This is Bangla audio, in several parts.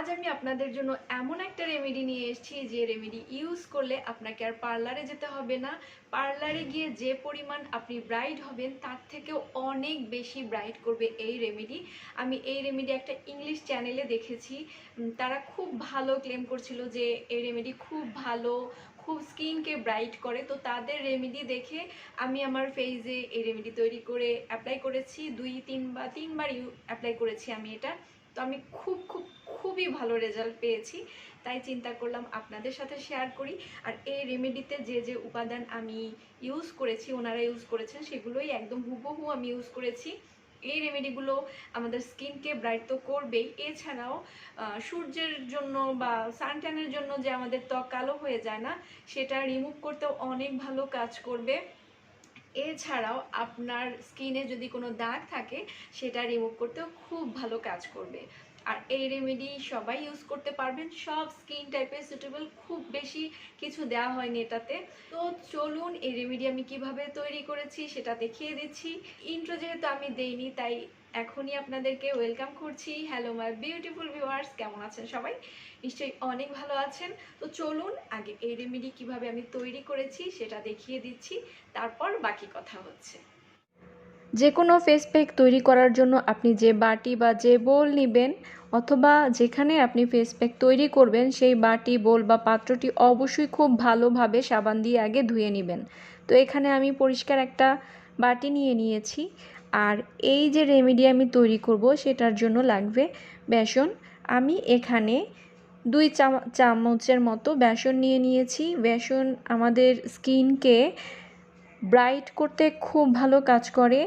আজ আমি আপনাদের জন্য এমন একটা রেমেডি নিয়ে এসেছি যে রেমেডি ইউজ করলে আপনাকে আর পার্লারে যেতে হবে না। পার্লারে গিয়ে যে পরিমাণ আপনি ব্রাইট হবেন, তার থেকেও অনেক বেশি ব্রাইট করবে এই রেমেডি আমি এই রেমেডি একটা ইংলিশ চ্যানেলে দেখেছি। তারা খুব ভালো ক্লেম করছিল যে এই রেমেডি খুব ভালো, খুব স্কিনকে ব্রাইট করে। তো তাদের রেমেডি দেখে আমি আমার ফেসে এই রেমেডি তৈরি করে অ্যাপ্লাই করেছি। দুই তিন বা তিনবার অ্যাপ্লাই করেছি আমি এটা। তো আমি খুব খুব খুবই ভালো রেজাল্ট পেয়েছি। তাই চিন্তা করলাম আপনাদের সাথে শেয়ার করি। আর এই রেমেডিতে যে যে উপাদান আমি ইউজ করেছি, ওনারা ইউজ করেছেন, সেগুলোই একদম হুবহু আমি ইউজ করেছি। এই রেমেডিগুলো আমাদের স্কিনকে ব্রাইট তো করবেই। এছাড়াও সূর্যের জন্য বা সানট্যানের জন্য যে আমাদের ত্বক কালো হয়ে যায় না, সেটা রিমুভ করতেও অনেক ভালো কাজ করবে। এছাড়াও আপনার স্কিনে যদি কোনো দাগ থাকে, সেটা রিমুভ করতেও খুব ভালো কাজ করবে। আর এই রেমেডি সবাই ইউজ করতে পারবেন। সব স্কিন টাইপের সুটেবল খুব বেশি কিছু দেওয়া হয়নি এটাতে। তো চলুন এই রেমেডি আমি কীভাবে তৈরি করেছি সেটা দেখিয়ে দিচ্ছি। ইন্ট্রো যেহেতু আমি দেইনি, তাই এখনই আপনাদেরকে ওয়েলকাম করছি। হ্যালো মাই বিউটিফুল ভিউয়ার্স কেমন আছেন সবাই? নিশ্চয়ই অনেক ভালো আছেন। তো চলুন আগে এই রেমেডি কীভাবে আমি তৈরি করেছি সেটা দেখিয়ে দিচ্ছি। তারপর বাকি কথা হচ্ছে। যে কোনো ফেস প্যাক তৈরি করার জন্য আপনি যে বাটি বা যে বোল নেবেন অথবা যেখানে আপনি ফেস প্যাক তৈরি করবেন, সেই বাটি বোল বা পাত্রটি অবশ্যই খুব ভালোভাবে সাবান দিয়ে আগে ধুয়ে নেবেন। তো এখানে আমি পরিষ্কার একটা বাটি নিয়ে নিয়েছি। আর এই যে রেমেডি আমি তৈরি করব, সেটার জন্য লাগবে বেসন। আমি এখানে দুই চাম- চামচের মতো বেসন নিয়ে নিয়েছি। বেসন আমাদের স্কিনকে ব্রাইট করতে খুব ভালো কাজ করে।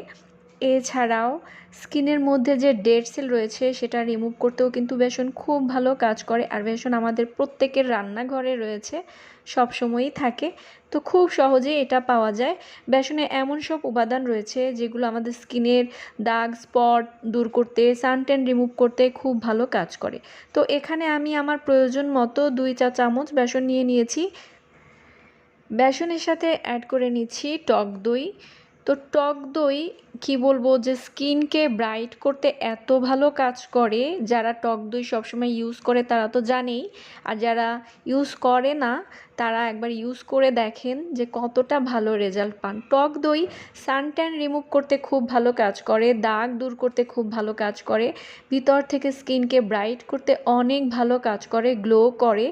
এছাড়াও স্কিনের মধ্যে যে ডেড সেল রয়েছে, সেটা রিমুভ করতেও কিন্তু বেসন খুব ভালো কাজ করে। আর বেসন আমাদের প্রত্যেকের রান্নাঘরে রয়েছে, সব সময়ই থাকে। তো খুব সহজেই এটা পাওয়া যায়। বেসনে এমন সব উপাদান রয়েছে, যেগুলো আমাদের স্কিনের দাগ, স্পট দূর করতে সানটেন রিমুভ করতে খুব ভালো কাজ করে। তো এখানে আমি আমার প্রয়োজন মতো দুই চা চামচ বেসন নিয়ে নিয়েছি। বেসনের সাথে অ্যাড করে নিচ্ছি টক দই। তো টক দই, কি বলব, যে স্কিনকে ব্রাইট করতে এত ভালো কাজ করে, যারা টক দই সবসময় ইউজ করে তারা তো জানেই, আর যারা ইউজ করে না, তারা একবার ইউজ করে দেখেন যে কতটা ভালো রেজাল্ট পান। টক দই সানট্যান রিমুভ করতে খুব ভালো কাজ করে, দাগ দূর করতে খুব ভালো কাজ করে, ভিতর থেকে স্কিনকে ব্রাইট করতে অনেক ভালো কাজ করে গ্লো করে।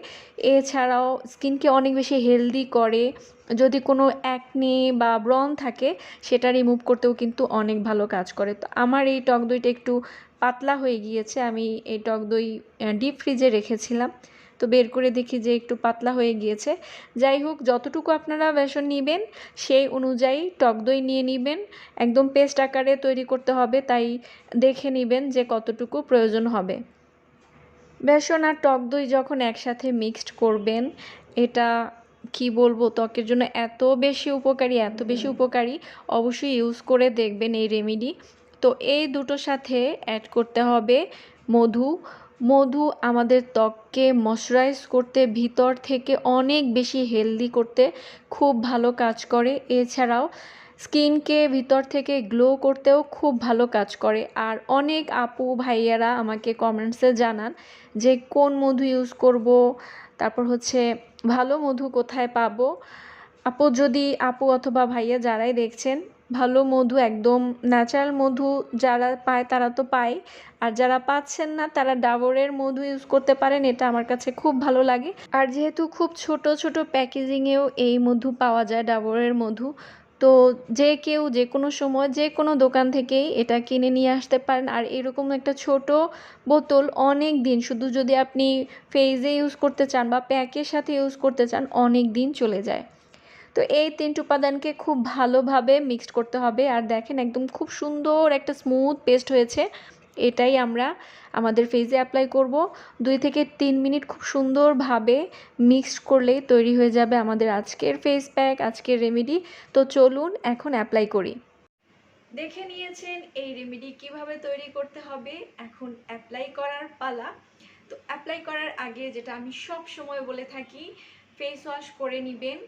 এছাড়াও স্কিনকে অনেক বেশি হেলদি করে যদি কোনো অ্যাকনে বা ব্রণ থাকে, সেটা রিমুভ করতেও কিন্তু অনেক ভালো কাজ করে। তো আমার এই টক দইটা একটু পাতলা হয়ে গিয়েছে, আমি এই টক দই ডিপ ফ্রিজে রেখেছিলাম। তো বের করে দেখি যে একটু পাতলা হয়ে গিয়েছে। যাই হোক, যতটুকু আপনারা বেসন নেবেন, সেই অনুযায়ী টক দই নিয়ে নেবেন। একদম পেস্ট আকারে তৈরি করতে হবে, তাই দেখে নেবেন যে কতটুকু প্রয়োজন হবে। বেসন আর টক দই যখন একসাথে মিক্সড করবেন, এটা কি বলব ত্বকের জন্য এত বেশি উপকারী এত বেশি উপকারী অবশ্যই ইউজ করে দেখবেন এই রেমেডি তো এই দুটোর সাথে অ্যাড করতে হবে মধু। মধু আমাদের ত্বককে ময়শ্চারাইজ করতে ভিতর থেকে অনেক বেশি হেলদি করতে খুব ভালো কাজ করে। এছাড়াও স্কিনকে ভিতর থেকে গ্লো করতেও খুব ভালো কাজ করে। আর অনেক আপু ভাইয়ারা আমাকে কমেন্টসে জানান যে কোন মধু ইউজ করব তারপর হচ্ছে, ভালো মধু কোথায় পাবো? আপু, যদি আপু অথবা ভাইয়া যারাই দেখছেন, ভালো মধু একদম ন্যাচারাল মধু যারা পায় তারা তো পায়। আর যারা পাচ্ছেন না, তারা ডাবরের মধু ইউজ করতে পারেন, এটা আমার কাছে খুব ভালো লাগে। আর যেহেতু খুব ছোট ছোট প্যাকেজিংয়েও এই মধু পাওয়া যায়, ডাবরের মধু তো যে কেউ যে কোনো সময় যে কোনো দোকান থেকেই এটা কিনে নিয়ে আসতে পারেন। আর এরকম একটা ছোট বোতল অনেক দিন শুধু যদি আপনি ফেজে ইউজ করতে চান বা প্যাকের সাথে ইউজ করতে চান অনেক দিন চলে যায়। তো এই তিনটি উপাদানকে খুব ভালোভাবে মিক্সড করতে হবে। আর দেখেন একদম খুব সুন্দর একটা স্মুথ পেস্ট হয়েছে। এটাই আমরা আমাদের ফেসে অ্যাপ্লাই করব। দুই থেকে তিন মিনিট খুব সুন্দরভাবে মিক্সড করলেই তৈরি হয়ে যাবে আমাদের আজকের ফেস প্যাক আজকের রেমেডি তো চলুন এখন অ্যাপ্লাই করি। দেখে নিয়েছেন এই রেমেডি কীভাবে তৈরি করতে হবে। এখন অ্যাপ্লাই করার পালা। তো অ্যাপ্লাই করার আগে যেটা আমি সব সময় বলে থাকি ফেস ওয়াশ করে নেবেন।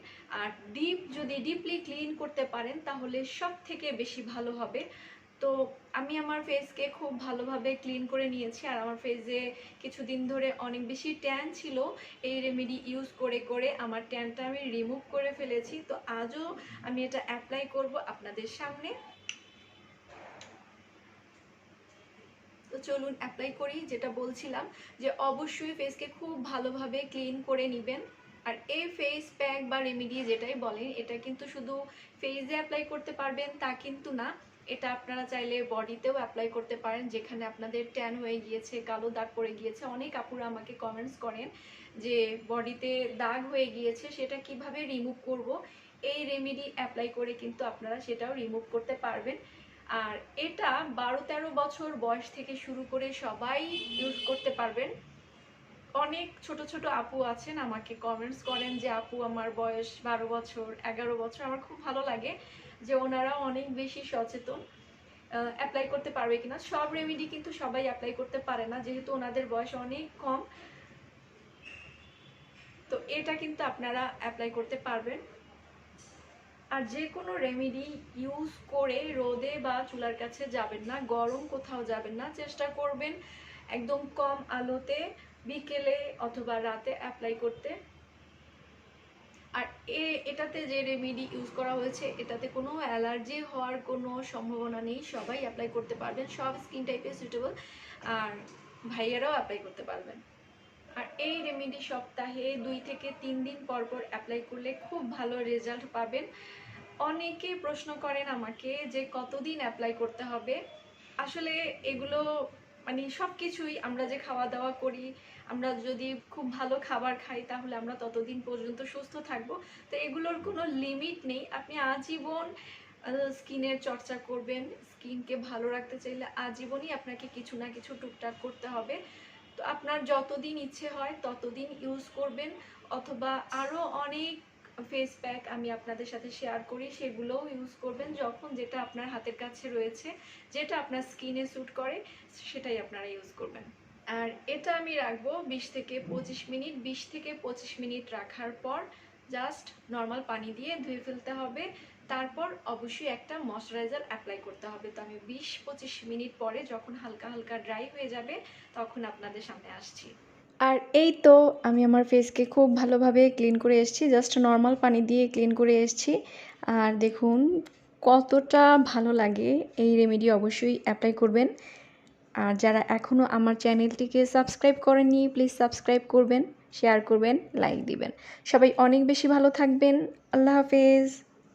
আর ডিপ যদি ডিপলি ক্লিন করতে পারেন, তাহলে সব থেকে বেশি ভালো হবে। তো আমি আমার ফেসকে খুব ভালোভাবে ক্লিন করে নিয়েছি। আর আমার ফেসে কিছুদিন ধরে অনেক বেশি ট্যান ছিল। এই রেমেডি ইউজ করে করে আমার ট্যানটা আমি রিমুভ করে ফেলেছি। তো আজও আমি এটা অ্যাপ্লাই করব আপনাদের সামনে। তো চলুন অ্যাপ্লাই করি। যেটা বলছিলাম যে অবশ্যই ফেসকে খুব ভালোভাবে ক্লিন করে নেবেন। আর এই ফেস প্যাক বা রেমেডি যেটাই বলেন, এটা কিন্তু শুধু ফেসে অ্যাপ্লাই করতে পারবেন তা কিন্তু না। এটা আপনারা চাইলে বডিতেও অ্যাপ্লাই করতে পারেন, যেখানে আপনাদের ট্যান হয়ে গিয়েছে, কালো দাগ পড়ে গিয়েছে। অনেক আপুরা আমাকে কমেন্টস করেন যে, বডিতে দাগ হয়ে গিয়েছে, সেটা কীভাবে রিমুভ করব? এই রেমেডি অ্যাপ্লাই করে কিন্তু আপনারা সেটাও রিমুভ করতে পারবেন। আর এটা বারো তেরো বছর বয়স থেকে শুরু করে সবাই ইউজ করতে পারবেন। অনেক ছোট ছোট আপু আছেন, আমাকে কমেন্টস করেন যে, আপু, আমার বয়স বারো বছর, এগারো বছর, আমার খুব ভালো লাগে। যে ওনারা অনেক বেশি সচেতন অ্যাপ্লাই করতে পারবে কিনা। সব রেমেডি কিন্তু সবাই অ্যাপ্লাই করতে পারে না, যেহেতু ওনাদের বয়স অনেক কম। তো এটা কিন্তু আপনারা অ্যাপ্লাই করতে পারবেন। আর যে কোনো রেমেডি ইউজ করে রোদে বা চুলার কাছে যাবেন না, গরম কোথাও যাবেন না, চেষ্টা করবেন একদম কম আলোতে বিকেলে অথবা রাতে অ্যাপ্লাই করতে। আর এ, এটাতে যে রেমেডি ইউজ করা হয়েছে, এটাতে কোনো অ্যালার্জি হওয়ার কোনো সম্ভাবনা নেই। সবাই অ্যাপ্লাই করতে পারবেন। সব স্কিন টাইপের সুইটেবল আর ভাইয়ারাও অ্যাপ্লাই করতে পারবেন। আর এই রেমেডি সপ্তাহে দুই থেকে তিন দিন পর পর অ্যাপ্লাই করলে খুব ভালো রেজাল্ট পাবেন। অনেকে প্রশ্ন করেন আমাকে যে কতদিন অ্যাপ্লাই করতে হবে? আসলে এগুলো মানে সব কিছুই আমরা যে খাওয়া দাওয়া করি, আমরা যদি খুব ভালো খাবার খাই, তাহলে আমরা ততদিন পর্যন্ত সুস্থ থাকব। তো এগুলোর কোনো লিমিট নেই। আপনি আজীবন স্কিনের চর্চা করবেন, স্কিনকে ভালো রাখতে চাইলে আজীবনই আপনাকে কিছু না কিছু টুকটাক করতে হবে। তো আপনার যতদিন ইচ্ছে হয়, ততদিন ইউজ করবেন, অথবা আরও অনেক ফেস প্যাক আমি আপনাদের সাথে শেয়ার করি, সেগুলোও ইউজ করবেন যখন যেটা আপনার হাতের কাছে রয়েছে, যেটা আপনার স্কিনে স্যুট করে, সেটাই আপনারা ইউজ করবেন। আর এটা আমি রাখব বিশ থেকে পঁচিশ মিনিট, বিশ থেকে পঁচিশ মিনিট রাখার পর জাস্ট নর্মাল পানি দিয়ে ধুয়ে ফেলতে হবে। তারপর অবশ্যই একটা ময়শ্চারাইজার অ্যাপ্লাই করতে হবে। তো আমি বিশ পঁচিশ মিনিট পরে যখন হালকা হালকা ড্রাই হয়ে যাবে, তখন আপনাদের সামনে আসছি। আর এই তো আমি আমার ফেসকে খুব ভালোভাবে ক্লিন করে এসেছি জাস্ট নর্মাল পানি দিয়ে ক্লিন করে এসেছি। আর দেখুন কতটা ভালো লাগে এই রেমেডি অবশ্যই অ্যাপ্লাই করবেন। আর যারা এখনও আমার চ্যানেলটিকে সাবস্ক্রাইব করেননি প্লিজ সাবস্ক্রাইব করবেন শেয়ার করবেন লাইক দিবেন। সবাই অনেক বেশি ভালো থাকবেন। আল্লাহ হাফেজ।